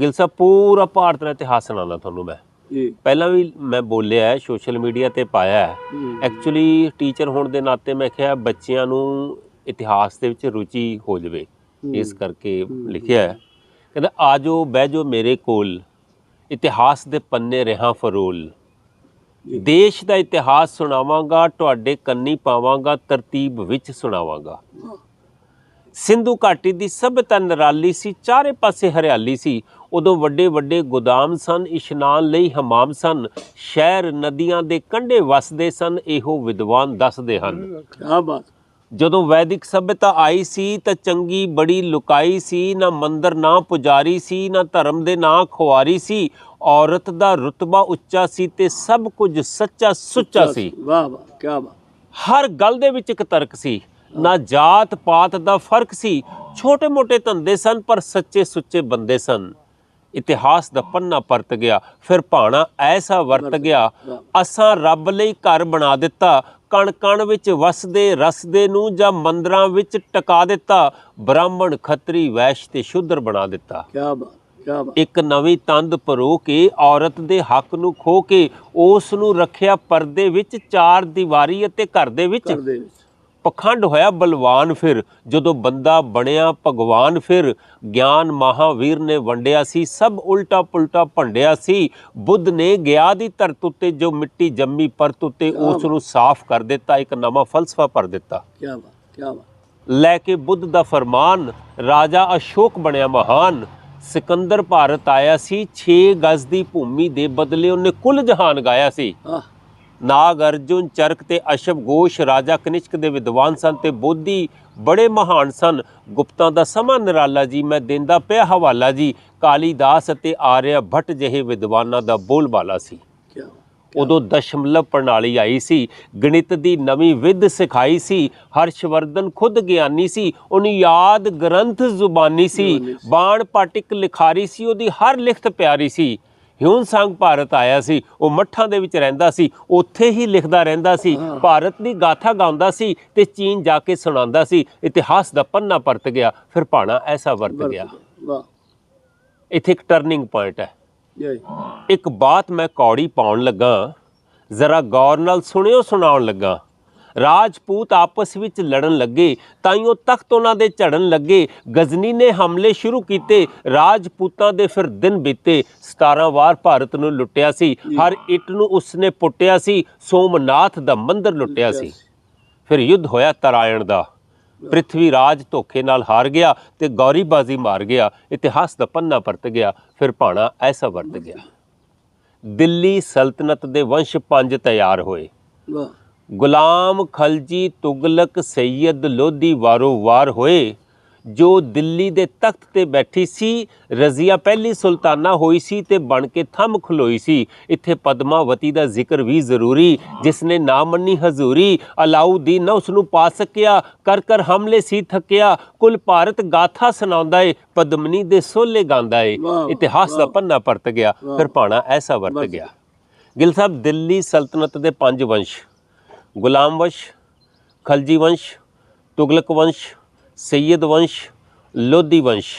ਗਿਲ ਸਾਹਿਬ ਪੂਰਾ ਭਾਰਤ ਦਾ ਇਤਿਹਾਸ ਸੁਣਾਉਣਾ ਤੁਹਾਨੂੰ ਮੈਂ। ਜੀ। ਪਹਿਲਾਂ ਵੀ ਮੈਂ ਬੋਲਿਆ ਹੈ ਸੋਸ਼ਲ ਮੀਡੀਆ ਤੇ ਪਾਇਆ ਹੈ। ਐਕਚੁਅਲੀ ਟੀਚਰ ਹੋਣ ਦੇ ਨਾਤੇ ਮੈਂ ਕਿਹਾ ਬੱਚਿਆਂ ਨੂੰ ਇਤਿਹਾਸ ਦੇ ਵਿੱਚ ਰੁਚੀ ਹੋ ਜਾਵੇ। ਇਸ ਕਰਕੇ ਲਿਖਿਆ ਹੈ। ਕਹਿੰਦਾ ਆਜੋ ਬਹਿ ਜੋ ਮੇਰੇ ਕੋਲ। ਇਤਿਹਾਸ ਦੇ ਪੰਨੇ ਰਹਾ ਫਰੋਲ। ਦੇਸ਼ ਦਾ ਇਤਿਹਾਸ ਸੁਣਾਵਾਂਗਾ ਤੁਹਾਡੇ ਕੰਨੀ ਪਾਵਾਂਗਾ ਤਰਤੀਬ ਵਿੱਚ ਸੁਣਾਵਾਂਗਾ। ਸਿੰਧੂ ਘਾਟੀ ਦੀ ਸਭਿਅਤਾ ਨਿਰਾਲੀ ਸੀ ਚਾਰੇ ਪਾਸੇ ਹਰਿਆਲੀ ਸੀ। ਉਦੋਂ ਵੱਡੇ ਵੱਡੇ ਗੋਦਾਮ ਸਨ ਇਸ਼ਨਾਨ ਲਈ ਹਮਾਮ ਸਨ। ਸ਼ਹਿਰ ਨਦੀਆਂ ਦੇ ਕੰਢੇ ਵਸਦੇ ਸਨ ਇਹੋ ਵਿਦਵਾਨ ਦੱਸਦੇ ਹਨ। ਕੀ ਬਾਤ। ਜਦੋਂ ਵੈਦਿਕ ਸਭਿਅਤਾ ਆਈ ਸੀ ਤਾਂ ਚੰਗੀ ਬੜੀ ਲੁਕਾਈ ਸੀ ਨਾ ਮੰਦਰ ਨਾ ਪੁਜਾਰੀ ਸੀ ਨਾ ਧਰਮ ਦੇ ਨਾਂ ਖੁਆਰੀ ਸੀ। ਔਰਤ ਦਾ ਰੁਤਬਾ ਉੱਚਾ ਸੀ ਤੇ ਸਭ ਕੁਝ ਸੱਚਾ ਸੁੱਚਾ ਸੀ। ਵਾਹ ਵਾਹ ਕੀ ਬਾਤ। ਹਰ ਗੱਲ ਦੇ ਵਿੱਚ ਇੱਕ ਤਰਕ ਸੀ। ਨਾ ਜਾਤ ਪਾਤ ਦਾ ਫ਼ਰਕ ਸੀ। ਛੋਟੇ ਮੋਟੇ ਧੰਦੇ ਸਨ ਪਰ ਸੱਚੇ ਸੁੱਚੇ ਬੰਦੇ ਸਨ। ਇਤਿਹਾਸ ਦਾ ਪੰਨਾ ਪਰਤ ਗਿਆ ਫਿਰ ਭਾਣਾ ਐਸਾ ਵਰਤ ਗਿਆ ਅਸਾਂ ਰੱਬ ਲਈ ਘਰ ਬਣਾ ਦਿੱਤਾ ਕਣ ਕਣ ਵਿੱਚ ਵਸਦੇ ਰਸਦੇ ਨੂੰ ਜਾਂ ਮੰਦਰਾਂ ਵਿੱਚ ਟਿਕਾ ਦਿੱਤਾ ਬ੍ਰਾਹਮਣ ਖੱਤਰੀ ਵੈਸ਼ ਤੇ ਸ਼ੂਦਰ ਬਣਾ ਦਿੱਤਾ। ਕੀ ਬਾਤ ਕੀ ਬਾਤ। ਇੱਕ ਨਵੀਂ ਤੰਦ ਪਰੋ ਕੇ ਔਰਤ ਦੇ ਹੱਕ ਨੂੰ ਖੋ ਕੇ ਉਸ ਨੂੰ ਰੱਖਿਆ ਪਰਦੇ ਵਿੱਚ ਚਾਰ ਦੀਵਾਰੀ ਅਤੇ ਘਰ ਦੇ ਵਿੱਚ। ਪਖੰਡ ਹੋਇਆ ਬਲਵਾਨ ਫਿਰ। ਜਦੋਂ ਬੰਦਾ ਬਣਿਆ ਭਗਵਾਨ ਫਿਰ ਗਿਆਨ ਮਹਾਵੀਰ ਨੇ ਵੰਡਿਆ ਸੀ ਸਭ ਉਲਟਾ ਪੁਲਟਾ ਭੰਡਿਆ ਸੀ। ਬੁੱਧ ਨੇ ਗਿਆ ਦੀ ਧਰਤ ਉੱਤੇ ਜੋ ਮਿੱਟੀ ਜੰਮੀ ਪਰਤ ਉੱਤੇ ਉਸ ਨੂੰ ਸਾਫ਼ ਕਰ ਦਿੱਤਾ ਇੱਕ ਨਵਾਂ ਫਲਸਫਾ ਭਰ ਦਿੱਤਾ। ਕੀ ਬਾਤ ਕੀ ਬਾਤ। ਲੈ ਕੇ ਬੁੱਧ ਦਾ ਫਰਮਾਨ ਰਾਜਾ ਅਸ਼ੋਕ ਬਣਿਆ ਮਹਾਨ। ਸਿਕੰਦਰ ਭਾਰਤ ਆਇਆ ਸੀ 6 ਗਜ਼ ਦੀ ਭੂਮੀ ਦੇ ਬਦਲੇ ਉਹਨੇ ਕੁੱਲ ਜਹਾਨ ਗਾਇਆ ਸੀ। ਆਹ। ਨਾਗ ਅਰਜੁਨ ਚਰਕ ਤੇ ਅਸ਼ਵ ਘੋਸ਼ ਰਾਜਾ ਕਨਿਸ਼ਕ ਦੇ ਵਿਦਵਾਨ ਸਨ ਤੇ ਬੋਧੀ ਬੜੇ ਮਹਾਨ ਸਨ। ਗੁਪਤਾਂ ਦਾ ਸਮਾਂ ਨਿਰਾਲਾ ਜੀ ਮੈਂ ਦਿੰਦਾ ਪਿਆ ਹਵਾਲਾ ਜੀ। ਕਾਲੀਦਾਸ ਅਤੇ ਆਰਿਆ ਭੱਟ ਜਿਹੇ ਵਿਦਵਾਨਾਂ ਦਾ ਬੋਲਬਾਲਾ ਸੀ। ਉਦੋਂ ਦਸ਼ਮਲਵ ਪ੍ਰਣਾਲੀ ਆਈ ਸੀ ਗਣਿਤ ਦੀ ਨਵੀਂ ਵਿਧ ਸਿਖਾਈ ਸੀ ਹਰਸ਼ਵਰਧਨ ਖੁਦ ਗਿਆਨੀ ਸੀ ਉਹਨੀ ਯਾਦ ਗ੍ਰੰਥ ਜ਼ੁਬਾਨੀ ਸੀ। ਬਾਣ ਪਾਟਿਕ ਲਿਖਾਰੀ ਸੀ ਉਹਦੀ ਹਰ ਲਿਖਤ ਪਿਆਰੀ ਸੀ। ਹਿਊਨ ਸੰਗ ਭਾਰਤ ਆਇਆ ਸੀ ਉਹ ਮੱਠਾਂ ਦੇ ਵਿੱਚ ਰਹਿੰਦਾ ਸੀ ਉੱਥੇ ਹੀ ਲਿਖਦਾ ਰਹਿੰਦਾ ਸੀ ਭਾਰਤ ਦੀ ਗਾਥਾ ਗਾਉਂਦਾ ਸੀ ਤੇ ਚੀਨ ਜਾ ਕੇ ਸੁਣਾਉਂਦਾ ਸੀ ਇਤਿਹਾਸ ਦਾ ਪੰਨਾ ਪਰਤ ਗਿਆ ਫਿਰ ਭਾਣਾ ਐਸਾ ਵਰਤ ਗਿਆ। ਵਾਹ। ਇੱਥੇ ਇੱਕ ਟਰਨਿੰਗ ਪੁਆਇੰਟ ਹੈ। ਇੱਕ ਬਾਤ ਮੈਂ ਕੌੜੀ ਪਾਉਣ ਲੱਗਾ ਜ਼ਰਾ ਗੌਰ ਨਾਲ ਸੁਣਿਓ ਸੁਣਾਉਣ ਲੱਗਾ। ਰਾਜਪੂਤ ਆਪਸ ਵਿੱਚ ਲੜਨ ਲੱਗੇ ਤਾਈਓ ਤਖਤ ਉਹਨਾਂ ਦੇ ਝੜਨ ਲੱਗੇ। ਗਜ਼ਨੀ ਨੇ ਹਮਲੇ ਸ਼ੁਰੂ ਕੀਤੇ, ਰਾਜਪੂਤਾਂ ਦੇ ਫਿਰ ਦਿਨ ਬੀਤੇ। 17 ਵਾਰ ਭਾਰਤ ਨੂੰ ਲੁੱਟਿਆ ਸੀ, ਹਰ ਇੱਟ ਨੂੰ ਉਸਨੇ ਪੁੱਟਿਆ ਸੀ, ਸੋਮਨਾਥ ਦਾ ਮੰਦਿਰ ਲੁੱਟਿਆ ਸੀ। ਫਿਰ ਯੁੱਧ ਹੋਇਆ ਤਰਾਇਣ ਦਾ। ਪ੍ਰਿਥਵੀ ਰਾਜ ਧੋਖੇ ਨਾਲ ਹਾਰ ਗਿਆ ਤੇ ਗੌਰੀਬਾਜ਼ੀ ਮਾਰ ਗਿਆ, ਇਤਿਹਾਸ ਦਾ ਪੰਨਾ ਪਰਤ ਗਿਆ, ਫਿਰ ਭਾਣਾ ਐਸਾ ਵਰਤ ਗਿਆ। ਦਿੱਲੀ ਸਲਤਨਤ ਦੇ ਵੰਸ਼ ਪੰਜ ਤਿਆਰ ਹੋਏ। ਗੁਲਾਮ ਖਲਜੀ ਤੁਗਲਕ ਸੈਯਦ ਲੋਧੀ ਵਾਰੋ ਵਾਰ ਹੋਏ ਜੋ ਦਿੱਲੀ ਦੇ ਤਖਤ ਤੇ ਬੈਠੀ ਸੀ ਰਜ਼ੀਆ ਪਹਿਲੀ ਸੁਲਤਾਨਾ ਹੋਈ ਸੀ ਤੇ ਬਣ ਕੇ ਥੰਮ ਖਲੋਈ ਸੀ। ਇੱਥੇ ਪਦਮਾਵਤੀ ਦਾ ਜ਼ਿਕਰ ਵੀ ਜ਼ਰੂਰੀ ਜਿਸ ਨੇ ਨਾ ਮੰਨੀ ਹਜ਼ੂਰੀ ਅਲਾਉਦੀਨ ਨਾ ਉਸ ਨੂੰ ਪਾ ਸਕਿਆ ਕਰ ਕਰ ਹਮਲੇ ਸੀ ਥੱਕਿਆ। ਕੁਲ ਭਾਰਤ ਗਾਥਾ ਸੁਣਾਉਂਦਾ ਏ ਪਦਮਨੀ ਦੇ ਸੋਲੇ ਗਾਉਂਦਾ ਏ। ਇਤਿਹਾਸ ਦਾ ਪੰਨਾ ਪਰਤ ਗਿਆ ਫਿਰ ਭਾਣਾ ਐਸਾ ਵਰਤ ਗਿਆ। ਗਿਲ ਸਾਹਿਬ ਦਿੱਲੀ ਸਲਤਨਤ ਦੇ ਪੰਜ ਵੰਸ਼। ਗੁਲਾਮ ਵੰਸ਼ ਖਲਜੀ ਵੰਸ਼ ਤੁਗਲਕ ਵੰਸ਼ ਸੈਯਦ ਵੰਸ਼ ਲੋਧੀ ਵੰਸ਼।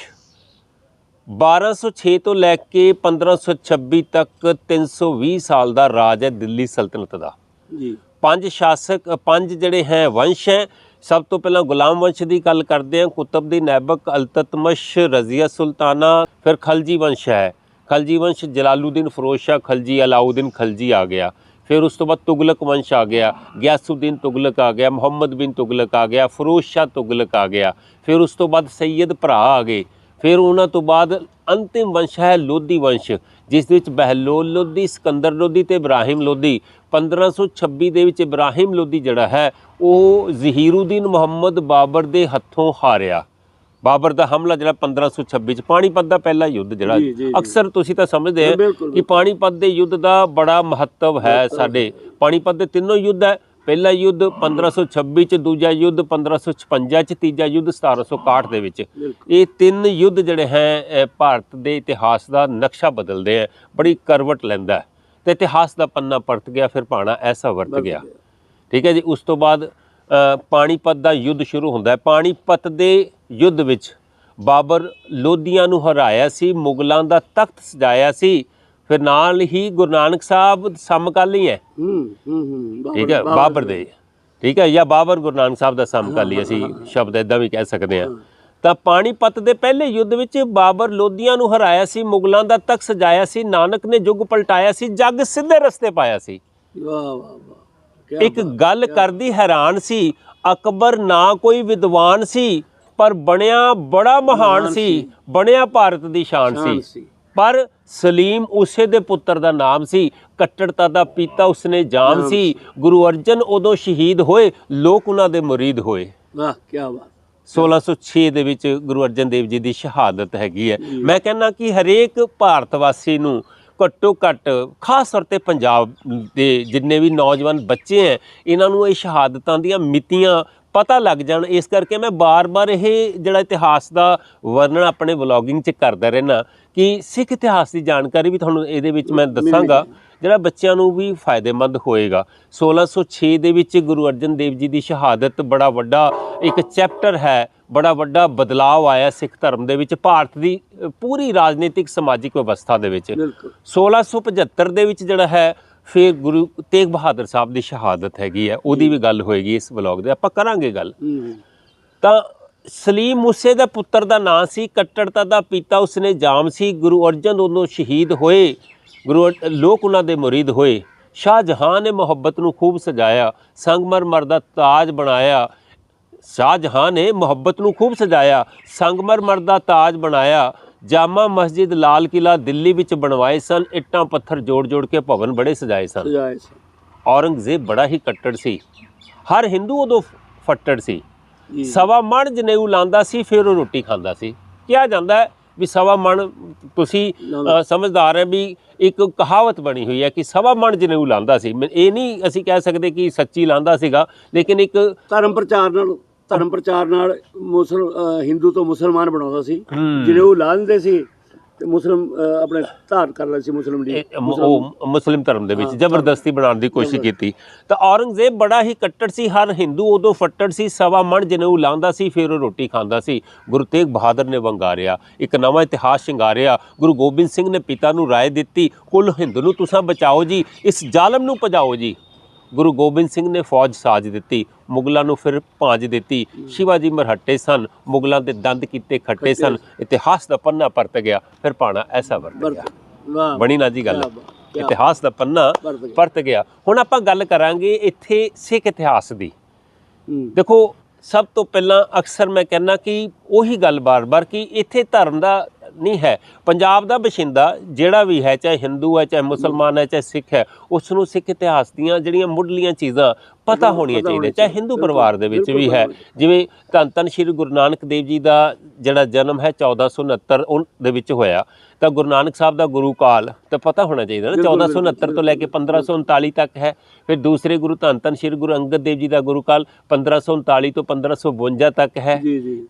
1206 ਤੋਂ ਲੈ ਕੇ 1526 ਤੱਕ 320 ਸਾਲ ਦਾ ਰਾਜ ਹੈ ਦਿੱਲੀ ਸਲਤਨਤ ਦਾ। ਜੀ। ਪੰਜ ਸ਼ਾਸਕ ਪੰਜ ਜਿਹੜੇ ਹੈ ਵੰਸ਼ ਹੈ ਸਭ ਤੋਂ ਪਹਿਲਾਂ ਗੁਲਾਮ ਵੰਸ਼ ਦੀ ਗੱਲ ਕਰਦੇ ਹਾਂ। ਕੁਤਬਦੀਨ ਐਬਕ ਅਲਤਤਮਸ਼ ਰਜ਼ੀਆ ਸੁਲਤਾਨਾ ਫਿਰ ਖਲਜੀ ਵੰਸ਼ ਹੈ। ਖਲਜੀ ਵੰਸ਼ ਜਲਾਲੂਦੀਨ ਫਿਰੋਜ਼ ਸ਼ਾਹ ਖਲਜੀ ਅਲਾਉਦੀਨ ਖਲਜੀ ਆ ਗਿਆ। ਫਿਰ ਉਸ ਤੋਂ ਬਾਅਦ ਤੁਗਲਕ ਵੰਸ਼ ਆ ਗਿਆ, ਗਿਆਸੁਦੀਨ ਤੁਗਲਕ ਆ ਗਿਆ, ਮੁਹੰਮਦ ਬਿਨ ਤੁਗਲਕ ਆ ਗਿਆ, ਫਿਰੋਜ਼ ਸ਼ਾਹ ਤੁਗਲਕ ਆ ਗਿਆ, ਫਿਰ ਉਸ ਤੋਂ ਬਾਅਦ ਸੈਯਦ ਭਰਾ ਆ ਗਏ, ਫਿਰ ਉਹਨਾਂ ਤੋਂ ਬਾਅਦ ਅੰਤਿਮ ਵੰਸ਼ ਹੈ ਲੋਧੀ ਵੰਸ਼, ਜਿਸ ਵਿੱਚ ਬਹਿਲੋਲ ਲੋਧੀ, ਸਿਕੰਦਰ ਲੋਧੀ ਤੇ ਇਬਰਾਹਿਮ ਲੋਧੀ 1526 ਦੇ ਵਿੱਚ ਇਬਰਾਹਿਮ ਲੋਧੀ ਜਿਹੜਾ ਹੈ, ਉਹ ਜ਼ਹੀਰੂਦੀਨ ਮੁਹੰਮਦ ਬਾਬਰ ਦੇ ਹੱਥੋਂ ਹਾਰਿਆ। ਬਾਬਰ ਦਾ ਹਮਲਾ ਜਿਹੜਾ 1526 ਚ ਪਾਣੀਪਤ ਦਾ ਪਹਿਲਾ ਯੁੱਧ ਜਿਹੜਾ। ਅਕਸਰ ਤੁਸੀਂ ਤਾਂ ਸਮਝਦੇ ਆ ਕਿ ਪਾਣੀਪਤ ਦੇ ਯੁੱਧ ਦਾ ਬੜਾ ਮਹੱਤਵ ਹੈ ਸਾਡੇ। ਪਾਣੀਪਤ ਦੇ ਤਿੰਨੋਂ ਯੁੱਧ ਹੈ। ਪਹਿਲਾ ਯੁੱਧ 1526 ਚ ਦੂਜਾ ਯੁੱਧ 1556 ਚ ਤੀਜਾ ਯੁੱਧ 1761 ਦੇ ਵਿੱਚ। ਇਹ ਤਿੰਨ ਯੁੱਧ ਜਿਹੜੇ ਹੈ ਭਾਰਤ ਦੇ ਇਤਿਹਾਸ ਦਾ ਨਕਸ਼ਾ ਬਦਲਦੇ ਆ। ਬੜੀ ਕਰਵਟ ਲੈਂਦਾ ਤੇ ਇਤਿਹਾਸ ਦਾ ਪੰਨਾ ਪਰਤ ਗਿਆ ਫਿਰ ਭਾਣਾ ਐਸਾ ਵਰਤ ਗਿਆ। ਠੀਕ ਹੈ ਜੀ ਉਸ ਤੋਂ ਬਾਅਦ ਪਾਣੀਪਤ ਦਾ ਯੁੱਧ ਸ਼ੁਰੂ ਹੁੰਦਾ ਹੈ। ਪਾਣੀਪਤ ਦੇ ਯੁੱਧ ਵਿੱਚ ਬਾਬਰ ਲੋਧੀਆਂ ਨੂੰ ਹਰਾਇਆ ਸੀ ਮੁਗਲਾਂ ਦਾ ਤਖਤ ਸਜਾਇਆ ਸੀ ਫਿਰ ਨਾਲ ਹੀ ਗੁਰੂ ਨਾਨਕ ਸਾਹਿਬ ਸਮਕਾਲੀ ਹੈ। ਠੀਕ ਹੈ ਬਾਬਰ ਦੇ। ਠੀਕ ਹੈ ਜਾਂ ਬਾਬਰ ਗੁਰੂ ਨਾਨਕ ਸਾਹਿਬ ਦਾ ਸਮਕਾਲੀ ਅਸੀਂ ਸ਼ਬਦ ਇਦਾਂ ਵੀ ਕਹਿ ਸਕਦੇ ਹਾਂ। ਤਾਂ ਪਾਣੀਪਤ ਦੇ ਪਹਿਲੇ ਯੁੱਧ ਵਿੱਚ ਬਾਬਰ ਲੋਧੀਆਂ ਨੂੰ ਹਰਾਇਆ ਸੀ ਮੁਗਲਾਂ ਦਾ ਤਖਤ ਸਜਾਇਆ ਸੀ ਨਾਨਕ ਨੇ ਯੁੱਗ ਪਲਟਾਇਆ ਸੀ ਜੱਗ ਸਿੱਧੇ ਰਸਤੇ ਪਾਇਆ ਸੀ। ਵਾਹ ਵਾਹ ਵਾਹ ਕਿਆ ਇੱਕ ਗੱਲ ਕਰਦੀ ਹੈਰਾਨ ਸੀ ਅਕਬਰ ਨਾ ਕੋਈ ਵਿਦਵਾਨ ਸੀ ਪਰ ਬਣਿਆ ਬੜਾ ਮਹਾਨ ਸੀ ਬਣਿਆ ਭਾਰਤ ਦੀ ਸ਼ਾਨ ਸੀ। ਪਰ ਸਲੀਮ ਉਸੇ ਦੇ ਪੁੱਤਰ ਦਾ ਨਾਮ ਸੀ ਕੱਟੜਤਾ ਦਾ ਪੀਤਾ ਉਸਨੇ ਜਾਮ ਸੀ। ਗੁਰੂ ਅਰਜਨ ਉਦੋਂ ਸ਼ਹੀਦ ਹੋਏ ਲੋਕ ਉਹਨਾਂ ਦੇ ਮੁਰੀਦ ਹੋਏ। ਵਾਹ ਕੀ ਬਾਤ। 1606 ਦੇ ਵਿੱਚ ਗੁਰੂ ਅਰਜਨ ਦੇਵ ਜੀ ਦੀ ਸ਼ਹਾਦਤ ਹੈਗੀ ਹੈ। ਮੈਂ ਕਹਿੰਦਾ ਕਿ ਹਰੇਕ ਭਾਰਤ ਵਾਸੀ ਨੂੰ ਘੱਟੋ ਘੱਟ ਖਾਸ ਤੌਰ ਤੇ ਪੰਜਾਬ ਦੇ ਜਿੰਨੇ ਵੀ ਨੌਜਵਾਨ ਬੱਚੇ ਹੈ ਇਹਨਾਂ ਨੂੰ ਇਹ ਸ਼ਹਾਦਤਾਂ ਦੀਆਂ ਮਿਤੀਆਂ ਪਤਾ ਲੱਗ ਜਾਣ। ਇਸ ਕਰਕੇ ਮੈਂ ਬਾਰ-ਬਾਰ ਇਹ ਜਿਹੜਾ ਇਤਿਹਾਸ ਦਾ ਵਰਣਨ ਆਪਣੇ ਵਲੌਗਿੰਗ 'ਚ ਕਰਦਾ ਰਹਿਣਾ ਕਿ ਸਿੱਖ ਇਤਿਹਾਸ ਦੀ ਜਾਣਕਾਰੀ ਵੀ ਤੁਹਾਨੂੰ ਇਹਦੇ ਵਿੱਚ ਮੈਂ ਦੱਸਾਂਗਾ। ਜਿਹੜਾ ਬੱਚਿਆਂ ਨੂੰ ਵੀ ਫਾਇਦੇਮੰਦ ਹੋਏਗਾ। 1606 ਦੇ ਵਿੱਚ ਗੁਰੂ ਅਰਜਨ ਦੇਵ ਜੀ ਦੀ ਸ਼ਹਾਦਤ ਬੜਾ ਵੱਡਾ ਇੱਕ ਚੈਪਟਰ ਹੈ। ਬੜਾ ਵੱਡਾ ਬਦਲਾਅ ਆਇਆ ਸਿੱਖ ਧਰਮ ਦੇ ਵਿੱਚ ਭਾਰਤ ਦੀ ਪੂਰੀ ਰਾਜਨੀਤਿਕ ਸਮਾਜਿਕ ਵਿਵਸਥਾ ਦੇ ਵਿੱਚ। ਬਿਲਕੁਲ। 1675 ਦੇ ਵਿੱਚ ਜਿਹੜਾ ਹੈ ਫਿਰ ਗੁਰੂ ਤੇਗ ਬਹਾਦਰ ਸਾਹਿਬ ਦੀ ਸ਼ਹਾਦਤ ਹੈਗੀ ਹੈ ਉਹਦੀ ਵੀ ਗੱਲ ਹੋਏਗੀ ਇਸ ਵਲੌਗ ਦੇ ਆਪਾਂ ਕਰਾਂਗੇ ਗੱਲ। ਤਾਂ ਸਲੀਮ ਮੂਸੇ ਦਾ ਪੁੱਤਰ ਦਾ ਨਾਂ ਸੀ ਕੱਟੜਤਾ ਦਾ ਪੀਤਾ ਉਸਨੇ ਜਾਮ ਸੀ ਗੁਰੂ ਅਰਜਨ ਉਦੋਂ ਸ਼ਹੀਦ ਹੋਏ ਗੁਰੂ ਲੋਕ ਉਹਨਾਂ ਦੇ ਮੁਰੀਦ ਹੋਏ। ਸ਼ਾਹ ਜਹਾਨ ਨੇ ਮੁਹੱਬਤ ਨੂੰ ਖੂਬ ਸਜਾਇਆ ਸੰਗਮਰਮਰ ਦਾ ਤਾਜ ਬਣਾਇਆ। ਸ਼ਾਹ ਜਹਾਨ ਨੇ ਮੁਹੱਬਤ ਨੂੰ ਖੂਬ ਸਜਾਇਆ ਸੰਗਮਰਮਰ ਦਾ ਤਾਜ ਬਣਾਇਆ। ਜਾਮਾ ਮਸਜਿਦ ਲਾਲ ਕਿਲਾ ਦਿੱਲੀ ਵਿੱਚ ਬਣਵਾਏ ਸਨ। ਇੱਟਾਂ ਪੱਥਰ ਜੋੜ-ਜੋੜ ਕੇ ਭਵਨ ਬੜੇ ਸਜਾਏ ਸਨ। ਸਜਾਏ ਸੀ। ਔਰੰਗਜ਼ੇਬ ਬੜਾ ਹੀ ਕੱਟੜ ਸੀ। ਹਰ ਹਿੰਦੂ ਉਦੋਂ ਫੱਟੜ ਸੀ। ਜੀ। ਸਵਾ ਮਣ ਜਨੇਊ ਲਾਂਦਾ ਸੀ ਫਿਰ ਉਹ ਰੋਟੀ ਖਾਂਦਾ ਸੀ। ਕਿਹਾ ਜਾਂਦਾ ਹੈ ਵੀ ਸਵਾ ਮਣ ਤੁਸੀਂ ਅ, ਸਮਝਦਾਰ ਹੈ ਵੀ ਇੱਕ ਕਹਾਵਤ ਬਣੀ ਹੋਈ ਹੈ ਕਿ ਸਵਾ ਮਣ ਜਨੇਊ ਲਾਂਦਾ ਸੀ। ਮੈਂ- ਇਹ ਨਹੀਂ ਅਸੀਂ ਕਹਿ ਸਕਦੇ ਕਿ ਸੱਚੀ ਲਾਂਦਾ ਸੀਗਾ ਲੇਕਿਨ ਇੱਕ ਧਰਮ ਪ੍ਰਚਾਰ ਨਾਲ। ਧਰਮ ਪ੍ਰਚਾਰ ਨਾਲ ਮੁਸਲ ਅ, ਹਿੰਦੂ ਤੋਂ ਮੁਸਲਮਾਨ ਬਣਾਉਂਦਾ ਸੀ। ਹੂੰ। ਜਿਹਨੇ ਉਹ ਲਾ ਦਿੰਦੇ ਸੀ ਤੇ ਮੁਸਲਮ ਆਪਣੇ ਧਾਰਨ ਕਰ ਲੈਂਦੇ ਸੀ ਮੁਸਲਮ ਦੀ ਉਹ ਮੁਸਲਿਮ ਧਰਮ ਦੇ ਵਿੱਚ ਜ਼ਬਰਦਸਤੀ ਬਣਾਉਣ ਦੀ ਕੋਸ਼ਿਸ਼ ਕੀਤੀ। ਤਾਂ ਔਰੰਗਜ਼ੇਬ ਬੜਾ ਹੀ ਕੱਟੜ ਸੀ ਹਰ ਹਿੰਦੂ ਉਦੋਂ ਫੱਟੜ ਸੀ ਸਵਾ ਮਣ ਜਨੇਊ ਲਾਂਦਾ ਸੀ ਫਿਰ ਉਹ ਰੋਟੀ ਖਾਂਦਾ ਸੀ। ਗੁਰੂ ਤੇਗ ਬਹਾਦਰ ਨੇ ਵੰਗਾਰਿਆ ਇੱਕ ਨਵਾਂ ਇਤਿਹਾਸ ਸ਼ਿੰਗਾਰਿਆ। ਗੁਰੂ ਗੋਬਿੰਦ ਸਿੰਘ ਨੇ ਪਿਤਾ ਨੂੰ ਰਾਏ ਦਿੱਤੀ ਕੁੱਲ ਹਿੰਦੂ ਨੂੰ ਤੁਸੀਂ ਬਚਾਓ ਜੀ ਇਸ ਜ਼ਾਲਮ ਨੂੰ ਭਜਾਓ ਜੀ। ਗੁਰੂ ਗੋਬਿੰਦ ਸਿੰਘ ਨੇ ਫੌਜ ਸਾਜ ਦਿੱਤੀ ਮੁਗਲਾਂ ਨੂੰ ਫਿਰ ਭਾਂਜ ਦਿੱਤੀ। ਸ਼ਿਵਾਜੀ ਮਰਹੱਟੇ ਸਨ ਮੁਗਲਾਂ ਦੇ ਦੰਦ ਕੀਤੇ ਖੱਟੇ ਸਨ ਇਤਿਹਾਸ ਦਾ ਪੰਨਾ ਪਰਤ ਗਿਆ ਫਿਰ ਪਾਣਾ ਐਸਾ ਵਰਤ ਗਿਆ। ਬਣੀ ਨਾ ਜੀ ਗੱਲ ਇਤਿਹਾਸ ਦਾ ਪੰਨਾ। ਪਰਤ ਗਿਆ। ਹੁਣ ਆਪਾਂ ਗੱਲ ਕਰਾਂਗੇ ਇੱਥੇ ਸਿੱਖ ਇਤਿਹਾਸ ਦੀ। ਦੇਖੋ ਸਭ ਤੋਂ ਪਹਿਲਾਂ ਅਕਸਰ ਮੈਂ ਕਹਿੰਦਾ ਕਿ ਉਹੀ ਗੱਲ ਬਾਰ-ਬਾਰ ਕਿ ਇੱਥੇ ਧਰਮ ਦਾ ਨਹੀਂ ਹੈ। ਪੰਜਾਬ ਦਾ ਬਸ਼ਿੰਦਾ ਜਿਹੜਾ ਵੀ ਹੈ ਚਾਹੇ ਹਿੰਦੂ ਹੈ ਚਾਹੇ ਮੁਸਲਮਾਨ ਹੈ ਚਾਹੇ ਸਿੱਖ ਹੈ ਉਸ ਨੂੰ ਸਿੱਖ ਇਤਿਹਾਸ ਦੀਆਂ ਜਿਹੜੀਆਂ ਮੁੱਢਲੀਆਂ ਚੀਜ਼ਾਂ ਪਤਾ ਹੋਣੀਆਂ ਚਾਹੀਦੀਆਂ ਚਾਹੇ। ਹਿੰਦੂ ਪਰਿਵਾਰ ਦੇ ਵਿੱਚ ਵੀ ਹੈ। ਜਿਵੇਂ ਧੰਨ ਧੰਨ ਸ਼੍ਰੀ ਗੁਰੂ ਨਾਨਕ ਦੇਵ ਜੀ ਦਾ ਜਿਹੜਾ ਜਨਮ ਹੈ 1469 ਉਹ ਦੇ ਵਿੱਚ ਹੋਇਆ ਤਾਂ ਗੁਰੂ ਨਾਨਕ ਸਾਹਿਬ ਦਾ ਗੁਰੂ ਕਾਲ ਤਾਂ ਪਤਾ ਹੋਣਾ ਚਾਹੀਦਾ ਨਾ ਬਿਲਕੁਲ, 1469 ਤੋਂ ਲੈ ਕੇ 1539 ਤੱਕ ਹੈ। ਫਿਰ ਦੂਸਰੇ ਗੁਰੂ ਧੰਨ ਧੰਨ ਸ਼੍ਰੀ ਗੁਰੂ ਅੰਗਦ ਦੇਵ ਜੀ ਦਾ ਗੁਰੂ ਕਾਲ 1539 ਤੋਂ 1552 ਤੱਕ ਹੈ।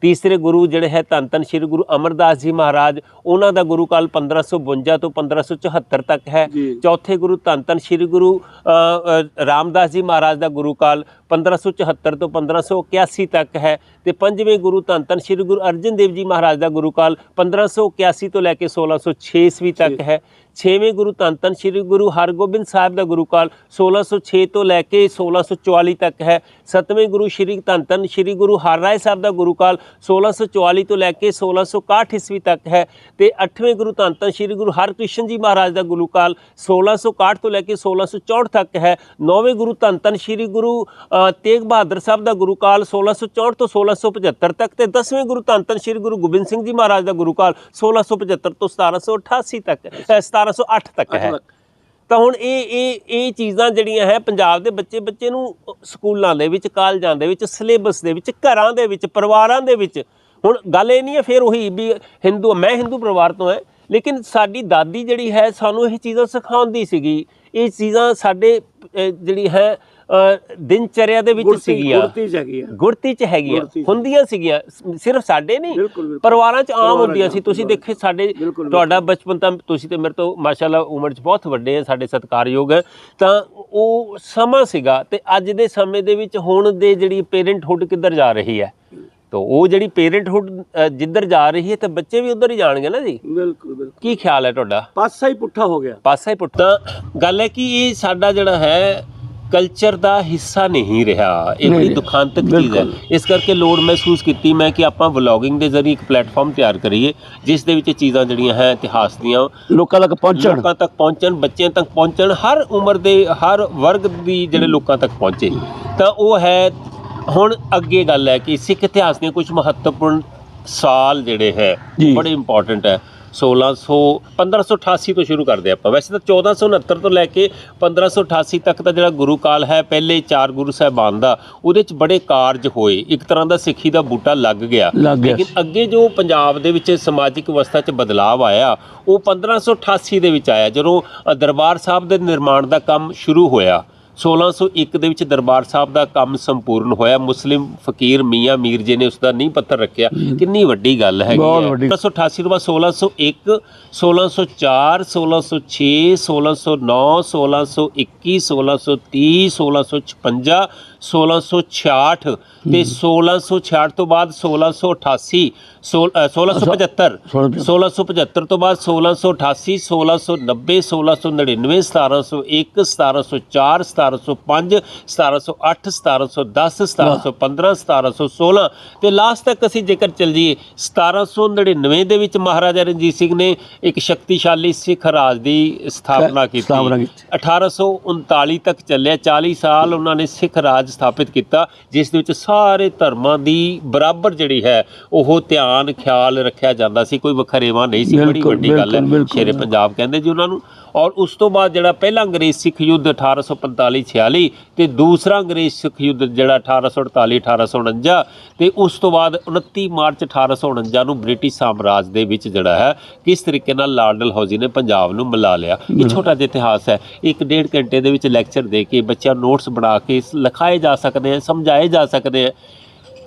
ਤੀਸਰੇ ਗੁਰੂ ਜਿਹੜੇ ਹੈ ਧੰਨ ਧੰਨ ਸ਼੍ਰੀ ਗੁਰੂ ਅਮਰਦਾਸ ਜੀ ਮਹਾਰਾਜ ਉਹਨਾਂ ਦਾ ਗੁਰੂ ਕਾਲ 1552 ਤੋਂ 1574 ਤੱਕ ਹੈ। ਚੌਥੇ ਗੁਰੂ ਧੰਨ ਧੰਨ ਸ਼੍ਰੀ ਗੁਰੂ ਰਾਮਦਾਸ ਜੀ ਮਹਾਰਾਜ ਦਾ ਗੁਰੂ ਕਾਲ 1574 ਤੋਂ 1581 ਤੱਕ ਹੈ ਤੇ ਪੰਜਵੇਂ ਗੁਰੂ ਧੰਨ ਧੰਨ ਸ਼੍ਰੀ ਗੁਰੂ ਅਰਜਨ ਦੇਵ ਜੀ ਮਹਾਰਾਜ ਦਾ ਗੁਰੂ ਕਾਲ 1581 ਤੋਂ ਲੈ ਕੇ 1606 ਈਸਵੀ ਤੱਕ ਹੈ। ਛੇਵੇਂ ਗੁਰੂ ਧੰਨ ਧੰਨ ਸ਼੍ਰੀ ਗੁਰੂ ਹਰਗੋਬਿੰਦ ਸਾਹਿਬ ਦਾ ਗੁਰੂ ਕਾਲ 1606 ਤੋਂ ਲੈ ਕੇ 1644 ਤੱਕ ਹੈ। ਸੱਤਵੇਂ ਗੁਰੂ ਸ਼੍ਰੀ ਧੰਨ ਧੰਨ ਸ਼੍ਰੀ ਗੁਰੂ ਹਰਰਾਏ ਸਾਹਿਬ ਦਾ ਗੁਰੂ ਕਾਲ 1644 ਤੋਂ ਲੈ ਕੇ 1661 ਈਸਵੀ ਤੱਕ ਹੈ ਤੇ ਅੱਠਵੇਂ ਗੁਰੂ ਧੰਨ ਧੰਨ ਸ਼੍ਰੀ ਗੁਰੂ ਹਰਕ੍ਰਿਸ਼ਨ ਜੀ ਮਹਾਰਾਜ ਦਾ ਗੁਰੂ ਕਾਲ 1661 ਤੋਂ ਲੈ ਕੇ 1664 ਤੱਕ ਹੈ। ਨੌਵੇਂ ਗੁਰੂ ਧੰਨ ਧੰਨ ਸ਼੍ਰੀ ਗੁਰੂ ਤੇਗ ਬਹਾਦਰ ਸਾਹਿਬ ਦਾ ਗੁਰੂ ਕਾਲ 1664 ਤੋਂ 1675 ਤੱਕ ਤੇ ਦਸਵੇਂ ਗੁਰੂ ਧੰਨ ਧੰਨ ਸ਼੍ਰੀ ਗੁਰੂ ਗੋਬਿੰਦ ਸਿੰਘ ਜੀ ਮਹਾਰਾਜ ਦਾ ਗੁਰੂ ਕਾਲ 1675 ਤੋਂ 1788 ਤੱਕ ਅ, 1708 ਤੱਕ ਹੈ। ਤਾਂ ਹੁਣ ਇਹ ਇਹ ਇਹ ਚੀਜ਼ਾਂ ਜਿਹੜੀਆਂ ਹੈ ਪੰਜਾਬ ਦੇ ਬੱਚੇ ਬੱਚੇ ਨੂੰ ਸਕੂਲਾਂ ਦੇ ਵਿੱਚ ਕਾਲਜਾਂ ਦੇ ਵਿੱਚ ਸਿਲੇਬਸ ਦੇ ਵਿੱਚ ਘਰਾਂ ਦੇ ਵਿੱਚ ਪਰਿਵਾਰਾਂ ਦੇ ਵਿੱਚ ਹੁਣ ਗੱਲ ਇਹ ਨਹੀਂ ਹੈ ਫਿਰ ਉਹੀ ਵੀ ਹਿੰਦੂ ਮੈਂ ਹਿੰਦੂ ਪਰਿਵਾਰ ਤੋਂ ਹੈ ਲੇਕਿਨ ਸਾਡੀ ਦਾਦੀ ਜਿਹੜੀ ਹੈ ਸਾਨੂੰ ਇਹ ਚੀਜ਼ਾਂ ਸਿਖਾਉਂਦੀ ਸੀਗੀ ਇਹ ਚੀਜ਼ਾਂ ਸਾਡੇ ਜਿਹੜੀ ਹੈ ਦਿਨਚਰਿਆ ਦੇ ਵਿੱਚ ਸੀਗੀਆਂ। ਗੁੜਤੀ ਚ ਹੈਗੀ ਆ ਗੁੜਤੀ ਚ ਹੈਗੀਆਂ। ਹੁੰਦੀਆਂ ਸੀਗੀਆਂ। ਸਿਰਫ ਸਾਡੇ ਨਹੀਂ। ਪਰਿਵਾਰਾਂ ਚ ਆਮ ਹੁੰਦੀਆਂ ਸੀ। ਤੁਸੀਂ ਦੇਖੇ ਸਾਡੇ ਤੁਹਾਡਾ ਬਚਪਨ ਤਾਂ ਤੁਸੀਂ ਤੇ ਮੇਰੇ ਤੋਂ ਮਾਸ਼ਾਅੱਲਾ ਉਮਰ ਚ ਬਹੁਤ ਵੱਡੇ ਆ ਸਾਡੇ ਸਤਿਕਾਰਯੋਗ। ਤਾਂ ਉਹ ਸਮਾਂ ਸੀਗਾ ਤੇ ਅੱਜ ਦੇ ਸਮੇਂ ਦੇ ਵਿੱਚ ਹੁਣ ਦੇ ਜਿਹੜੀ ਪੇਰੈਂਟਹੁੱਡ ਕਿੱਧਰ ਜਾ ਰਹੀ ਹੈ? ਤਾਂ ਉਹ ਜਿਹੜੀ ਪੇਰੈਂਟਹੁੱਡ ਜਿੱਧਰ ਜਾ ਰਹੀ ਹੈ ਤਾਂ ਬੱਚੇ ਵੀ ਉਧਰ ਹੀ ਜਾਣਗੇ ਨਾ ਜੀ? ਬਿਲਕੁਲ ਬਿਲਕੁਲ। ਕੀ ਖਿਆਲ ਹੈ ਤੁਹਾਡਾ? ਪਾਸਾ ਹੀ ਪੁੱਠਾ ਹੋ ਗਿਆ। ਪਾਸਾ ਹੀ ਪੁੱਟਾ ਗੱਲ ਹੈ ਕਿ ਇਹ ਸਾਡਾ ਜਿਹੜਾ ਹੈ ਕਲਚਰ ਦਾ ਹਿੱਸਾ ਨਹੀਂ ਰਿਹਾ। ਇਹ ਬੜੀ ਦੁਖਾਂਤਕ ਚੀਜ਼ ਹੈ। ਇਸ ਕਰਕੇ ਲੋੜ ਮਹਿਸੂਸ ਕੀਤੀ ਮੈਂ ਕਿ ਆਪਾਂ ਵਲੌਗਿੰਗ ਦੇ ਜ਼ਰੀਏ ਇੱਕ ਪਲੇਟਫਾਰਮ ਤਿਆਰ ਕਰੀਏ ਜਿਸ ਦੇ ਵਿੱਚ ਇਹ ਚੀਜ਼ਾਂ ਜਿਹੜੀਆਂ ਹੈ ਇਤਿਹਾਸ ਦੀਆਂ ਲੋਕਾਂ ਤੱਕ ਪਹੁੰਚਣ। ਲੋਕਾਂ ਤੱਕ ਪਹੁੰਚਣ ਬੱਚਿਆਂ ਤੱਕ ਪਹੁੰਚਣ ਹਰ ਉਮਰ ਦੇ ਹਰ ਵਰਗ ਦੀ ਜਿਹੜੇ ਲੋਕਾਂ ਤੱਕ ਪਹੁੰਚੇ। ਤਾਂ ਉਹ ਹੈ ਹੁਣ ਅੱਗੇ ਗੱਲ ਹੈ ਕਿ ਸਿੱਖ ਇਤਿਹਾਸ ਦੀਆਂ ਕੁਝ ਮਹੱਤਵਪੂਰਨ ਸਾਲ ਜਿਹੜੇ ਹੈ। ਬੜੇ ਇੰਪੋਰਟੈਂਟ ਹੈ। 1600 1588 ਤੋਂ ਸ਼ੁਰੂ ਕਰਦੇ ਆਪਾਂ। ਵੈਸੇ ਤਾਂ 1469 ਤੋਂ ਲੈ ਕੇ 1588 ਤੱਕ ਦਾ ਜਿਹੜਾ ਗੁਰੂ ਕਾਲ ਹੈ ਪਹਿਲੇ ਚਾਰ ਗੁਰੂ ਸਾਹਿਬਾਨ ਦਾ ਉਹਦੇ ਚ ਬੜੇ ਕਾਰਜ ਹੋਏ। ਇੱਕ ਤਰ੍ਹਾਂ ਦਾ ਸਿੱਖੀ ਦਾ ਬੂਟਾ ਲੱਗ ਗਿਆ। ਲੇਕਿਨ ਅੱਗੇ ਜੋ ਪੰਜਾਬ ਦੇ ਵਿੱਚ ਸਮਾਜਿਕ ਅਵਸਥਾ 'ਚ ਬਦਲਾਅ ਆਇਆ ਉਹ 1588 ਦੇ ਵਿੱਚ ਆਇਆ ਜਦੋਂ ਦਰਬਾਰ ਸਾਹਿਬ ਦੇ ਨਿਰਮਾਣ ਦਾ ਕੰਮ ਸ਼ੁਰੂ ਹੋਇਆ। 1601 ਦੇ ਵਿੱਚ ਦਰਬਾਰ ਸਾਹਿਬ ਦਾ ਕੰਮ ਸੰਪੂਰਨ ਹੋਇਆ ਮੁਸਲਿਮ ਫਕੀਰ ਮੀਆਂ ਮੀਰ ਜੀ ਨੇ ਉਸ ਦਾ ਨੀਂਹ ਪੱਥਰ ਰੱਖਿਆ ਕਿੰਨੀ ਵੱਡੀ ਗੱਲ ਹੈਗੀ ਹੈ ਵੱਡੀ। 1988 ਤੋਂ ਬਾਅਦ 1601 1604 1606 1609 1621 1630 1656 1666 ਤੇ 1666 ਤੋਂ ਬਾਅਦ 1688 ਸੋਲ- ਅ, 1675 1675 ਤੋਂ ਬਾਅਦ 1688 1690 1699 1701 1704 1705 1708 1710 1715 1716 ਤੇ ਲਾਸਟ ਤੱਕ ਅਸੀਂ ਜੇਕਰ ਚੱਲ ਜਾਈਏ 1799 ਦੇ ਵਿੱਚ ਮਹਾਰਾਜਾ ਰਣਜੀਤ ਸਿੰਘ ਨੇ ਇੱਕ ਸ਼ਕਤੀਸ਼ਾਲੀ ਸਿੱਖ ਰਾਜ ਦੀ ਸਥਾਪਨਾ ਕੀਤੀ ਸਥਾਪਨਾ ਕੀਤੀ। 1839 ਤੱਕ ਚੱਲਿਆ 40 ਸਾਲ ਉਹਨਾਂ ਨੇ ਸਿੱਖ ਰਾਜ ਸਥਾਪਿਤ ਕੀਤਾ ਜਿਸ ਦੇ ਵਿੱਚ ਸਾਰੇ ਧਰਮਾਂ ਦੀ ਬਰਾਬਰ ਜਿਹੜੀ ਹੈ ਉਹ ਧਿਆਨ ਖਿਆਲ ਰੱਖਿਆ ਜਾਂਦਾ ਸੀ ਕੋਈ ਵਖਰੇਵਾ ਨਹੀਂ ਸੀ ਬੜੀ ਵੱਡੀ ਗੱਲ ਹੈ। ਸ਼ੇਰੇ ਪੰਜਾਬ ਕਹਿੰਦੇ ਜੀ ਉਹਨਾਂ ਨੂੰ ਔਰ ਉਸ ਤੋਂ ਬਾਅਦ ਜਿਹੜਾ ਪਹਿਲਾ ਅੰਗਰੇਜ਼ ਸਿੱਖ ਯੁੱਧ 1845 46 ਤੇ ਦੂਸਰਾ ਅੰਗਰੇਜ਼ ਸਿੱਖ ਯੁੱਧ ਜਿਹੜਾ 1848 1849 ਤੇ ਉਸ ਤੋਂ ਬਾਅਦ 29 ਮਾਰਚ 1849 ਨੂੰ ਬ੍ਰਿਟਿਸ਼ ਸਾਮਰਾਜ ਦੇ ਵਿੱਚ ਜਿਹੜਾ ਹੈ ਕਿਸ ਤਰੀਕੇ ਨਾਲ ਲਾਰਡ ਡਲਹੌਜ਼ੀ ਨੇ ਪੰਜਾਬ ਨੂੰ ਮਿਲਾ ਲਿਆ। ਇਹ ਛੋਟਾ ਜਿਹਾ ਇਤਿਹਾਸ ਹੈ। ਇੱਕ ਡੇਢ ਘੰਟੇ ਦੇ ਵਿੱਚ ਲੈਕਚਰ ਦੇ ਕੇ ਬੱਚਿਆਂ ਨੋਟਸ ਬਣਾ ਕੇ ਲਿਖਾਏ ਜਾ ਸਕਦੇ ਹਨ ਸਮਝਾਏ ਜਾ ਸਕਦੇ ਹਨ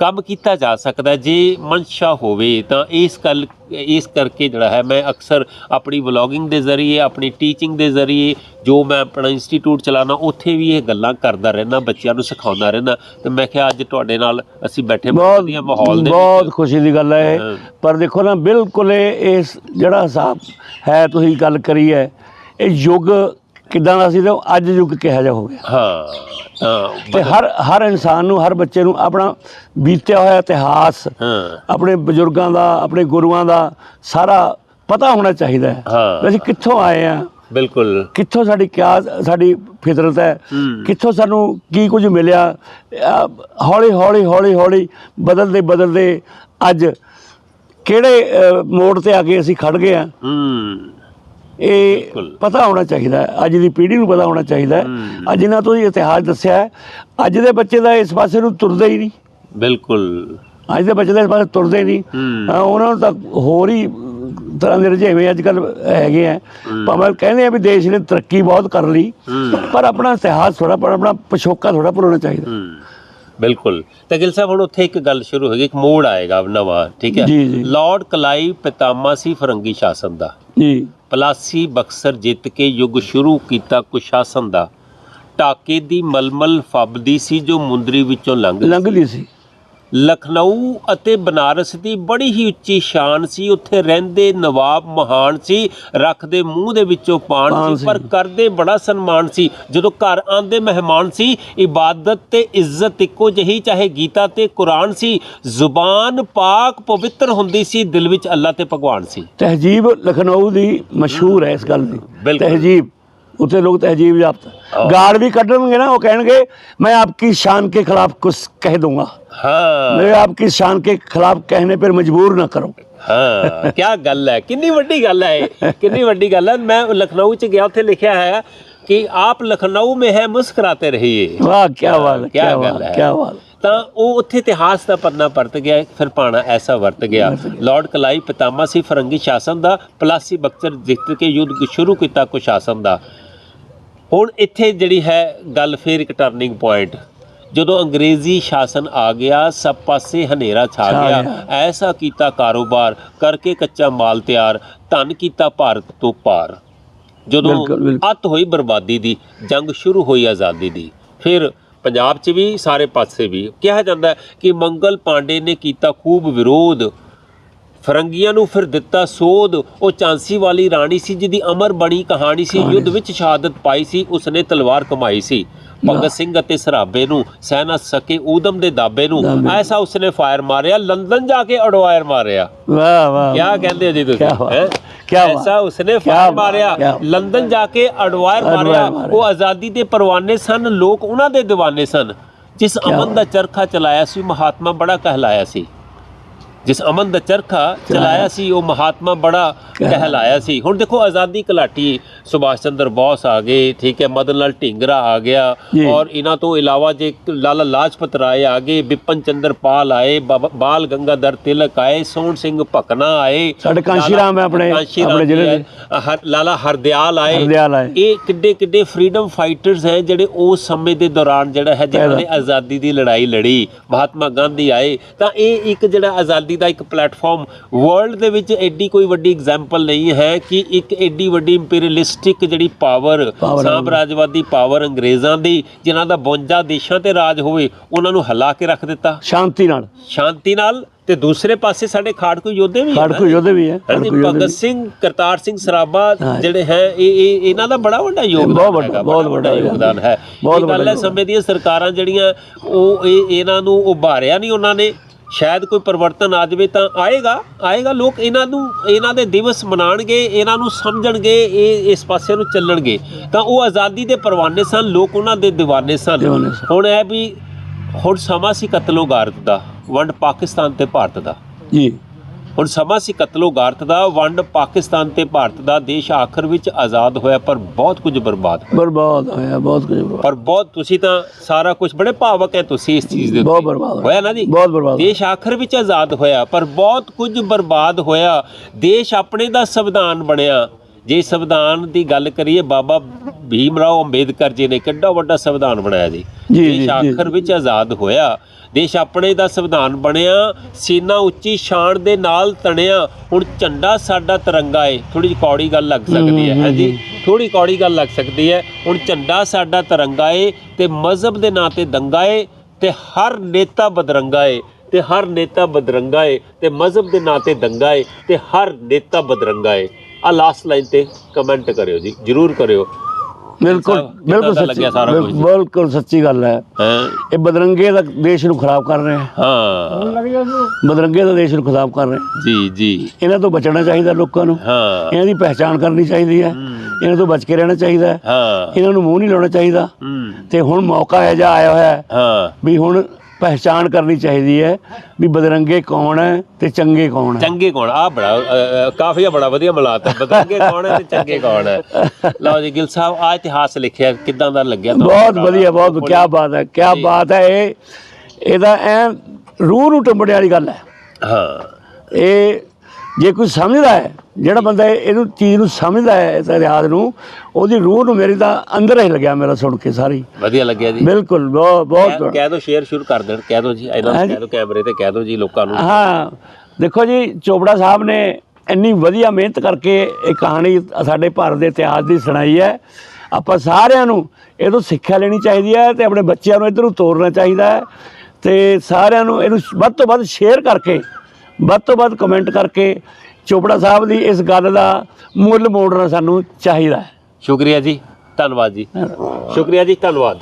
ਕੰਮ ਕੀਤਾ ਜਾ ਸਕਦਾ। ਜੇ ਮਨਸ਼ਾ ਹੋਵੇ ਤਾਂ ਇਸ ਗੱਲ ਇਸ ਕਰਕੇ ਜਿਹੜਾ ਹੈ ਮੈਂ ਅਕਸਰ ਆਪਣੀ ਵਲੌਗਿੰਗ ਦੇ ਜ਼ਰੀਏ ਆਪਣੀ ਟੀਚਿੰਗ ਦੇ ਜ਼ਰੀਏ ਜੋ ਮੈਂ ਆਪਣਾ ਇੰਸਟੀਚਿਊਟ ਚਲਾਣਾ ਉੱਥੇ ਵੀ ਇਹ ਗੱਲਾਂ ਕਰਦਾ ਰਹਿਣਾ ਬੱਚਿਆਂ ਨੂੰ ਸਿਖਾਉਂਦਾ ਰਹਿਣਾ ਤੇ ਮੈਂ ਕਿਹਾ ਅੱਜ ਤੁਹਾਡੇ ਨਾਲ ਅਸੀਂ ਬੈਠੇ ਬਹੁਤ ਵਧੀਆ ਮਾਹੌਲ ਦੇ ਬਹੁਤ ਖੁਸ਼ੀ ਦੀ ਗੱਲ ਹੈ। ਪਰ ਦੇਖੋ ਨਾ ਬਿਲਕੁਲ ਇਹ ਇਸ ਜਿਹੜਾ ਹਿਸਾਬ ਹੈ ਤੁਸੀਂ ਗੱਲ ਕਰੀ ਹੈ ਇਹ ਯੁੱਗ ਕਿਦਾਂ ਦਾ ਸੀ ਤੇ ਅੱਜ ਯੁੱਗ ਕਿਹਾ ਜਾ ਹੋ ਗਿਆ। ਹਾਂ ਤਾਂ ਹਰ ਹਰ ਇਨਸਾਨ ਨੂੰ ਹਰ ਬੱਚੇ ਨੂੰ ਆਪਣਾ ਬੀਤਿਆ ਹੋਇਆ ਇਤਿਹਾਸ ਆਪਣੇ ਬਜ਼ੁਰਗਾਂ ਦਾ ਆਪਣੇ ਗੁਰੂਆਂ ਦਾ ਸਾਰਾ ਪਤਾ ਹੋਣਾ ਚਾਹੀਦਾ ਹੈ। ਅਸੀਂ ਕਿੱਥੋਂ ਆਏ ਆ ਬਿਲਕੁਲ। ਕਿੱਥੋਂ ਸਾਡੀ ਕਿਆ ਸਾਡੀ ਫਿਤਰਤ ਹੈ। ਕਿੱਥੋਂ ਸਾਨੂੰ ਕੀ ਕੁਝ ਮਿਲਿਆ? ਹੌਲੀ ਹੌਲੀ ਹੌਲੀ ਹੌਲੀ ਬਦਲਦੇ ਬਦਲਦੇ ਅੱਜ ਕਿਹੜੇ ਮੋੜ ਤੇ ਆ ਕੇ ਅਸੀਂ ਖੜ ਗਏ ਆ ਹੂੰ। ਇਹ। ਪਤਾ ਹੋਣਾ ਚਾਹੀਦਾ ਅੱਜ ਦੀ ਪੀੜ੍ਹੀ ਨੂੰ ਪਤਾ ਹੋਣਾ ਚਾਹੀਦਾ। ਅੱਜ ਇਹਨਾਂ ਤੋਂ ਹੀ ਇਤਿਹਾਸ ਦੱਸਿਆ ਹੈ। ਅੱਜ ਦੇ ਬੱਚੇ ਦਾ ਇਸ ਪਾਸੇ ਨੂੰ ਤੁਰਦੇ ਹੀ ਨਹੀਂ। ਬਿਲਕੁਲ। ਅੱਜ ਦੇ ਬੱਚੇ ਦਾ ਇਸ ਪਾਸੇ ਤੁਰਦੇ ਨਹੀਂ। ਹੂੰ। ਹਾਂ, ਉਹਨਾਂ ਨੂੰ ਤਾਂ ਹੋਰ ਹੀ ਤਰ੍ਹਾਂ ਦੇ ਰੁਝੇਵੇਂ ਅੱਜ ਕੱਲ ਹੈਗੇ ਆ ਭਾਵੇਂ ਕਹਿੰਦੇ ਆ ਵੀ ਦੇਸ਼ ਨੇ ਤਰੱਕੀ ਬਹੁਤ ਕਰ ਲਈ ਪਰ ਆਪਣਾ ਇਤਿਹਾਸ ਥੋੜਾ ਆਪਣਾ ਪਿਛੋਕਾ ਥੋੜਾ ਭੁੱਲਣਾ ਚਾਹੀਦਾ। ਬਿਲਕੁਲ। ਤਾਂ ਗਿਲ ਸਾਹਿਬ ਹੁਣ ਉੱਥੇ ਇੱਕ ਗੱਲ ਸ਼ੁਰੂ ਹੋ ਗਈ ਇੱਕ ਮੋੜ ਆਏਗਾ ਨਵਾਂ ਠੀਕ ਹੈ? ਜੀ, ਜੀ। ਲਾਰਡ ਕਲਾਈ ਪਿਤਾਮਾ ਸੀ ਫਰੰਗੀ ਸ਼ਾਸਨ ਦਾ। ਜੀ। ਪਲਾਸੀ ਬਕਸਰ ਜਿੱਤ ਕੇ ਯੁੱਗ ਸ਼ੁਰੂ ਕੀਤਾ ਕੁਸ਼ਾਸਨ ਦਾ। ਟਾਕੇ ਦੀ ਮਲਮਲ ਫੱਬਦੀ ਸੀ ਜੋ ਮੁੰਦਰੀ ਵਿੱਚੋਂ ਲੰਘ ਲੰਘਦੀ ਸੀ। ਲਖਨਊ ਅਤੇ ਬਨਾਰਸ ਦੀ ਬੜੀ ਹੀ ਉੱਚੀ ਸ਼ਾਨ ਸੀ। ਉੱਥੇ ਰਹਿੰਦੇ ਨਵਾਬ ਮਹਾਨ ਸੀ। ਰੱਖਦੇ ਮੂੰਹ ਦੇ ਵਿੱਚੋਂ ਪਾਣ ਸੀ। ਪਰ ਕਰਦੇ ਬੜਾ ਸਨਮਾਨ ਸੀ। ਜਦੋਂ ਘਰ ਆਂਦੇ ਮਹਿਮਾਨ ਸੀ ਇਬਾਦਤ ਤੇ ਇੱਜ਼ਤ ਇੱਕੋ ਜਿਹੀ ਚਾਹੇ ਗੀਤਾ ਤੇ ਕੁਰਾਨ ਸੀ। ਜ਼ੁਬਾਨ ਪਾਕ ਪਵਿੱਤਰ ਹੁੰਦੀ ਸੀ ਦਿਲ ਵਿੱਚ ਅੱਲਾ ਤੇ ਭਗਵਾਨ ਸੀ। ਤਹਿਜੀਬ ਲਖਨਊ ਦੀ ਮਸ਼ਹੂਰ ਹੈ ਇਸ ਗੱਲ ਦੀ। ਤਹਿਜੀਬ। उतने लोग तो अजीब जाप्त गाड़ भी कटनगे ना वो कहणगे मैं आपकी शान के खिलाफ कुछ कह दूंगा हाँ। मैं आपकी शान के खिलाफ कहने पर मजबूर ना ਹਾਂ ਕੀ ਗੱਲ ਹੈ ਕਿੰਨੀ ਵੱਡੀ ਗੱਲ ਹੈ ਕਿੰਨੀ ਵੱਡੀ ਗੱਲ ਹੈ। ਮੈਂ ਲਖਨਊ ਚ ਗਿਆ ਉੱਥੇ ਲਿਖਿਆ ਹੈ ਕਿ ਆਪ ਲਖਨਊ ਮੇ ਹੈ ਮੁਸਕਰਾਤੇ ਰਹੀਏ। ਵਾਹ ਕੀ ਬਾਤ ਕੀ ਗੱਲ ਹੈ। ਕੀ ਬਾਤ। ਤਾਂ ਉਹ ਉੱਥੇ ਇਤਿਹਾਸ ਦਾ ਪੰਨਾ ਵਰਤ ਗਿਆ ਫਿਰ ਪਾਣਾ ਐਸਾ ਵਰਤ ਗਿਆ। ਲਾਰਡ ਕਲਾਈ ਪਤਾਮਾ ਸੀ ਫਰੰਗੀ ਸ਼ਾਸਨ ਦਾ ਪਲਾਸੀ ਬਖਤਰ ਜਿੱਤ ਕੇ ਯੁੱਧ ਸ਼ੁਰੂ ਕੀਤਾ ਕੁਸ਼ਾਸਨ ਦਾ। ਹੁਣ ਇੱਥੇ ਜਿਹੜੀ ਹੈ ਗੱਲ ਫਿਰ ਇੱਕ ਟਰਨਿੰਗ ਪੁਆਇੰਟ ਜਦੋਂ ਅੰਗਰੇਜ਼ੀ ਸ਼ਾਸਨ ਆ ਗਿਆ ਸਭ ਪਾਸੇ ਹਨੇਰਾ ਛਾ ਗਿਆ। ਐਸਾ ਕੀਤਾ ਕਾਰੋਬਾਰ ਕਰਕੇ ਕੱਚਾ ਮਾਲ ਤਿਆਰ ਧਨ ਕੀਤਾ ਭਾਰਤ ਤੋਂ ਪਾਰ। ਜਦੋਂ। ਅੱਤ ਹੋਈ ਬਰਬਾਦੀ ਦੀ ਜੰਗ ਸ਼ੁਰੂ ਹੋਈ ਆਜ਼ਾਦੀ ਦੀ। ਫਿਰ ਪੰਜਾਬ 'ਚ ਵੀ ਸਾਰੇ ਪਾਸੇ ਵੀ ਕਿਹਾ ਜਾਂਦਾ ਕਿ ਮੰਗਲ ਪਾਂਡੇ ਨੇ ਕੀਤਾ ਖੂਬ ਵਿਰੋਧ। ਫਰੰਗੀਆਂ ਨੂੰ ਫਿਰ ਦਿੱਤਾ ਸੋਧ। ਉਹ ਚਾਂਸੀ ਵਾਲੀ ਰਾਣੀ ਸੀ ਜਿਹਦੀ ਅਮਰ ਬਣੀ ਕਹਾਣੀ ਸੀ। ਯੁੱਧ ਵਿੱਚ ਸ਼ਹਾਦਤ ਪਾਈ ਸੀ। ਉਸਨੇ ਤਲਵਾਰ ਕਮਾਈ ਸੀ। ਭਗਤ ਸਿੰਘ ਅਤੇ ਸਰਾਬੇ ਨੂੰ ਸਹਿ ਨਾ ਸਕੇ ਊਦਮ ਦੇ ਦਾਬੇ ਨੂੰ ਐਸਾ ਉਸਨੇ ਫਾਇਰ ਮਾਰਿਆ। ਲੰਡਨ ਜਾ ਕੇ ਅਡਵਾਇਰ ਮਾਰਿਆ। ਵਾਹ ਕਹਿੰਦੇ ਹੋ ਜੀ ਤੁਸੀਂ? ਹੈਂ? ਕਿਆ। ਐਸਾ ਉਸਨੇ ਫਾਇਰ ਮਾਰਿਆ। ਲੰਡਨ ਜਾ ਕੇ ਅਡਵਾਇਰ ਮਾਰਿਆ। ਉਹ ਆਜ਼ਾਦੀ ਦੇ ਪਰਵਾਨੇ ਸਨ। ਲੋਕ ਉਹਨਾਂ ਦੇ دیਵਾਨੇ ਸਨ। ਜਿਸ ਅਮਨ ਦਾ ਚਰਖਾ ਚਲਾਇਆ ਸੀ ਮਹਾਤਮਾ ਬੜਾ ਕਹਿਲਾਇਆ ਸੀ। ਜਿਸ ਅਮਨ ਦਾ ਚਰਖਾ ਚਲਾਇਆ ਸੀ ਉਹ ਮਹਾਤਮਾ ਬੜਾ ਕਹਿਲਾਇਆ ਸੀ ਹੁਣ ਦੇਖੋ ਆਜ਼ਾਦੀ ਘਲਾਟੀ ਸੁਭਾਸ਼ ਚੰਦਰ ਬੋਸ ਆ ਗਏ ਠੀਕ ਹੈ ਮਦਨ ਲਾਲ ਢੀਂਗਰਾ ਆ ਗਿਆ। ਔਰ ਇਹਨਾਂ ਤੋਂ ਇਲਾਵਾ ਜੇ ਲਾਲਾ ਲਾਜਪਤ ਰਾਏ ਆ ਗਏ ਬਿਪਨ ਚੰਦਰ ਪਾਲ ਆਏ ਬਾਲ ਗੰਗਾਧਰ ਤਿਲਕ ਆਏ ਸੋਹਣ ਸਿੰਘ ਭਕਨਾ ਆਏ ਸਾਡੇ ਕਾਂਸ਼ੀ ਲਾਲਾ- ਰਾਮ ਹੈ ਆਪਣੇ- ਆਪਣੇ ਜ਼ਿਲ੍ਹੇ ਦੇ। ਲਾਲਾ ਹਰਦਿਆਲ ਆਏ ਹਰਦਿਆਲ ਆਏ। ਇਹ ਕਿੱਡੇ ਕਿੱਡੇ ਫਰੀडम ਫਾਈਟਰਸ ਹੈ ਜਿਹੜੇ ਉਸ ਸਮੇਂ ਦੇ ਦੌਰਾਨ ਜਿਹੜਾ ਹੈ ਜਿਨ੍ਹਾਂ ਨੇ ਆਜ਼ਾਦੀ ਦੀ ਲੜਾਈ ਲੜੀ ਮਹਾਤਮਾ ਗਾਂਧੀ ਆਏ ਤਾਂ ਇਹ ਇੱਕ ਜਿਹੜਾ ਆਜ਼ਾਦੀ ਦਾ ਇੱਕ ਪਲੇਟਫਾਰਮ ਵਰਲਡ ਦੇ ਵਿੱਚ ਐਡੀ ਕੋਈ ਵੱਡੀ ਐਗਜ਼ਾਮਪਲ ਨਹੀਂ ਹੈ ਕਿ ਇੱਕ ਐਡੀ ਵੱਡੀ ਇੰਪੀਰੀਅਲਿਸਟਿਕ ਜਿਹੜੀ ਪਾਵਰ ਸਾਮਰਾਜਵਾਦੀ ਪਾਵਰ ਅੰਗਰੇਜ਼ਾਂ ਦੀ ਜਿਨ੍ਹਾਂ ਦਾ 52 ਦੇਸ਼ਾਂ ਤੇ ਰਾਜ ਹੋਵੇ ਉਹਨਾਂ ਨੂੰ ਹਿਲਾ ਕੇ ਰੱਖ ਦਿੱਤਾ। ਸ਼ਾਂਤੀ ਨਾਲ। ਸ਼ਾਂਤੀ ਨਾਲ ਤੇ ਦੂਸਰੇ ਪਾਸੇ ਸਾਡੇ ਖਾੜਕੂ ਯੋਧੇ ਵੀ ਹੈ ਖੜਕੂ ਯੋਧੇ ਵੀ ਹੈ ਭਗਤ। ਸਿੰਘ ਕਰਤਾਰ ਸਿੰਘ ਸਰਾਭਾ ਹਾਂ। ਜਿਹੜੇ ਹੈ ਇਹ ਇਹ ਇਹਨਾਂ ਦਾ ਬੜਾ ਵੱਡਾ ਯੋਗਦਾਨ ਹੈਗਾ, ਬਹੁਤ ਵੱਡਾ ਯੋਗਦਾਨ। ਹੈ। ਬਹੁਤ ਇਹ ਗੱਲ ਵੱਡਾ ਹੈ ਸਮੇਂ ਦੀਆਂ ਸਰਕਾਰਾਂ ਜਿਹੜੀਆਂ ਉਹ ਇਹ ਇਹਨਾਂ ਨੂੰ ਉਭਾਰਿਆ ਨਹੀਂ ਉਹਨਾਂ ਨੇ। ਸ਼ਾਇਦ ਕੋਈ ਪਰਿਵਰਤਨ ਆ ਜਾਵੇ ਤਾਂ ਆਏਗਾ ਆਏਗਾ ਲੋਕ ਇਹਨਾਂ ਨੂੰ ਇਹਨਾਂ ਦੇ ਦਿਵਸ ਮਨਾਣਗੇ ਇਹਨਾਂ ਨੂੰ ਸਮਝਣਗੇ ਇਹ ਇਸ ਪਾਸੇ ਨੂੰ ਚੱਲਣਗੇ। ਤਾਂ ਉਹ ਆਜ਼ਾਦੀ ਦੇ ਪਰਵਾਨੇ ਸਨ ਲੋਕ ਉਹਨਾਂ ਦੇ دیਵਾਨੇ ਸਨ। ਹੁਣ ਇਹ ਵੀ ਹੁਣ ਸਮਾਂ ਸੀ ਕਤਲੋ ਗਾਰਤ ਦਾ ਵੰਡ ਪਾਕਿਸਤਾਨ ਤੇ ਭਾਰਤ ਦਾ। ਜੀ। ਹੁਣ ਸਮਾਂ ਸੀ ਕਤਲੋ ਗਾਰਤ ਦਾ ਵੰਡ ਪਾਕਿਸਤਾਨ ਤੇ ਭਾਰਤ ਦਾ ਦੇਸ਼ ਆਖਰ ਵਿੱਚ ਆਜ਼ਾਦ ਹੋਇਆ ਪਰ ਬਹੁਤ ਕੁਝ ਬਰਬਾਦ। ਬਰਬਾਦ ਹੋਇਆ ਬਹੁਤ ਕੁਝ ਬਰਬਾਦ। ਪਰ ਬਹੁਤ ਤੁਸੀਂ ਤਾਂ ਸਾਰਾ ਕੁਝ ਬੜੇ ਭਾਵਕ ਹੈ ਤੁਸੀਂ ਇਸ ਚੀਜ਼ ਦੇ ਉੱਤੇ ਬਹੁਤ ਬਰਬਾਦ ਹੋਇਆ। ਨਾ ਜੀ ਬਹੁਤ ਬਰਬਾਦ। ਦੇਸ਼ ਆਖਰ ਵਿੱਚ ਆਜ਼ਾਦ ਹੋਇਆ ਪਰ ਬਹੁਤ ਕੁਝ ਬਰਬਾਦ ਹੋਇਆ ਦੇਸ਼ ਆਪਣੇ ਦਾ ਸੰਵਿਧਾਨ ਬਣਿਆ ਜੇ ਸੰਵਿਧਾਨ ਦੀ ਗੱਲ ਕਰੀਏ ਬਾਬਾ ਭੀਮ ਰਾਓ ਅੰਬੇਦਕਰ ਜੀ ਨੇ ਕਿੱਡਾ ਵੱਡਾ ਸੰਵਿਧਾਨ ਬਣਾਇਆ ਜੀ। ਦੇਸ਼। ਆਖਰ ਵਿੱਚ ਆਜ਼ਾਦ ਹੋਇਆ। ਦੇਸ਼ ਆਪਣੇ ਦਾ ਸੰਵਿਧਾਨ ਬਣਿਆ ਸੀਨਾ ਉੱਚੀ ਸ਼ਾਨ ਦੇ ਨਾਲ ਤਣਿਆ। ਹੁਣ ਝੰਡਾ ਸਾਡਾ ਤਿਰੰਗਾ ਏ। ਥੋੜੀ ਜਿਹੀ ਕੌੜੀ ਗੱਲ ਲੱਗ ਸਕਦੀ ਹੈ ਹਾਂਜੀ ਥੋੜੀ ਕੌੜੀ ਗੱਲ ਲੱਗ ਸਕਦੀ ਹੈ। ਹੁਣ ਝੰਡਾ ਸਾਡਾ ਤਿਰੰਗਾ ਏ ਤੇ ਮਜ਼ਹਬ ਦੇ ਨਾਂ ਤੇ ਦੰਗਾ ਏ ਤੇ ਹਰ ਨੇਤਾ ਬਦਰੰਗਾ ਏ ਤੇ ਹਰ ਨੇਤਾ ਬਦਰੰਗਾ ਏ ਤੇ ਮਜ਼ਹਬ ਦੇ ਨਾਂ ਤੇ ਦੰਗਾ ਏ ਤੇ ਹਰ ਨੇਤਾ ਬਦਰੰਗਾ ਏ। ਆ ਲਾਸਟ ਲਾਈਨ ਤੇ ਕਮੈਂਟ ਕਰਿਓ ਜੀ ਜਰੂਰ ਕਰਿਓ। ਬਿਲਕੁਲ ਬਿਲਕੁਲ ਸੱਚੀ? ਬਿਲਕੁਲ ਸੱਚੀ ਗੱਲ ਹੈ। ਇਹ ਬਦਰੰਗੇ ਦਾ ਦੇਸ਼ ਨੂੰ ਖਰਾਬ ਕਰ ਰਹੇ ਹੈ। ਬਦਰੰਗੇ ਦਾ ਦੇਸ਼ ਨੂੰ ਖਰਾਬ ਕਰ ਰਹੇ। ਜੀ ਜੀ। ਇਹਨਾਂ ਤੋਂ ਬਚਣਾ ਚਾਹੀਦਾ ਲੋਕਾਂ ਨੂੰ। ਹਾਂ। ਇਹਨਾਂ ਦੀ ਪਹਿਚਾਣ ਕਰਨੀ ਚਾਹੀਦੀ ਹੈ। ਇਹਨਾਂ ਤੋਂ ਬਚ ਕੇ ਰਹਿਣਾ ਚਾਹੀਦਾ ਹੈ। ਇਹਨਾਂ ਨੂੰ ਮੂੰਹ ਨਹੀਂ ਲਾਉਣਾ ਚਾਹੀਦਾ। ਤੇ ਹੁਣ ਮੌਕਾ ਹੈ ਜਾ ਆਇਆ ਹੋਇਆ ਹੈ ਹਾਂ। ਵੀ ਹੁਣ ਪਹਿਚਾਣ ਕਰਨੀ ਚਾਹੀਦੀ ਹੈ ਵੀ ਬਦਰੰਗੇ ਕੌਣ ਹੈ ਤੇ ਚੰਗੇ ਕੌਣ ਹੈ ਚੰਗੇ ਕੌਣ ਆ ਬੜਾ ਅ, ਕਾਫੀ ਬੜਾ ਵਧੀਆ ਮਿਲਾਤਾ ਬਦਲਗੇ ਕੌਣ ਹੈ ਤੇ ਚੰਗੇ ਕੌਣ ਹੈ ਲਓ ਜੀ ਗਿਲ ਸਾਹਿਬ ਆ ਇਤਿਹਾਸ ਲਿਖਿਆ ਕਿਦਾਂ ਦਾ ਲੱਗਿਆ ਤੁਹਾਨੂੰ? ਬਹੁਤ ਵਧੀਆ ਬਹੁਤ ਕੀ ਬਾਤ ਹੈ ਕੀ ਬਾਤ ਹੈ ਇਹ ਇਹਦਾ ਐ ਰੂਹ ਨੂੰ ਟੰਬੜਿਆ ਵਾਲੀ ਗੱਲ ਹੈ ਹਾਂ ਇਹ ਜੇ ਕੋਈ ਸਮਝਦਾ ਹੈ ਜਿਹੜਾ ਬੰਦਾ ਇਹ- ਇਹਨੂੰ ਚੀਜ਼ ਨੂੰ ਸਮਝਦਾ ਹੈ ਇਸ ਇਤਿਹਾਸ ਨੂੰ ਉਹਦੀ ਰੂਹ ਨੂੰ ਮੇਰੀ ਤਾਂ ਅੰਦਰ ਹੀ ਲੱਗਿਆ ਮੇਰਾ ਸੁਣ ਕੇ ਸਾਰੀ। ਵਧੀਆ ਲੱਗਿਆ ਜੀ। ਬਿਲਕੁਲ ਬਹੁਤ ਬਹੁਤ ਕਹਿ ਦੋ ਸ਼ੇਅਰ ਸ਼ੁਰੂ ਕਰ ਦੇਣ ਕਹਿ ਦੋ ਜੀ ਇਹਨਾਂ ਨੂੰ ਕਹਿ ਦੋ ਕੈਮਰੇ ਤੇ ਕਹਿ ਦੋ ਜੀ ਲੋਕਾਂ ਨੂੰ। ਹਾਂ ਦੇਖੋ ਜੀ ਚੋਪੜਾ ਸਾਹਿਬ ਨੇ ਇੰਨੀ ਵਧੀਆ ਮਿਹਨਤ ਕਰਕੇ ਇਹ ਕਹਾਣੀ ਸਾਡੇ ਭਾਰਤ ਦੇ ਇਤਿਹਾਸ ਦੀ ਸੁਣਾਈ ਹੈ। ਆਪਾਂ ਸਾਰਿਆਂ ਨੂੰ ਇਹ ਤੋਂ ਸਿੱਖਿਆ ਲੈਣੀ ਚਾਹੀਦੀ ਹੈ ਤੇ ਆਪਣੇ ਬੱਚਿਆਂ ਨੂੰ ਇਧਰ ਤੋਰਨਾ ਚਾਹੀਦਾ ਹੈ ਤੇ ਸਾਰਿਆਂ ਨੂੰ ਇਹਨੂੰ ਵੱਧ ਤੋਂ ਵੱਧ ਸ਼ੇਅਰ ਕਰਕੇ ਵੱਧ ਤੋਂ ਵੱਧ ਕਮੈਂਟ ਕਰਕੇ ਚੋਪੜਾ ਸਾਹਿਬ ਦੀ ਇਸ ਗੱਲ ਦਾ ਮੁੱਲ ਮੋੜਨਾ ਸਾਨੂੰ ਚਾਹੀਦਾ ਹੈ। ਸ਼ੁਕਰੀਆ ਜੀ ਧੰਨਵਾਦ ਜੀ। ਸ਼ੁਕਰੀਆ ਜੀ ਧੰਨਵਾਦ।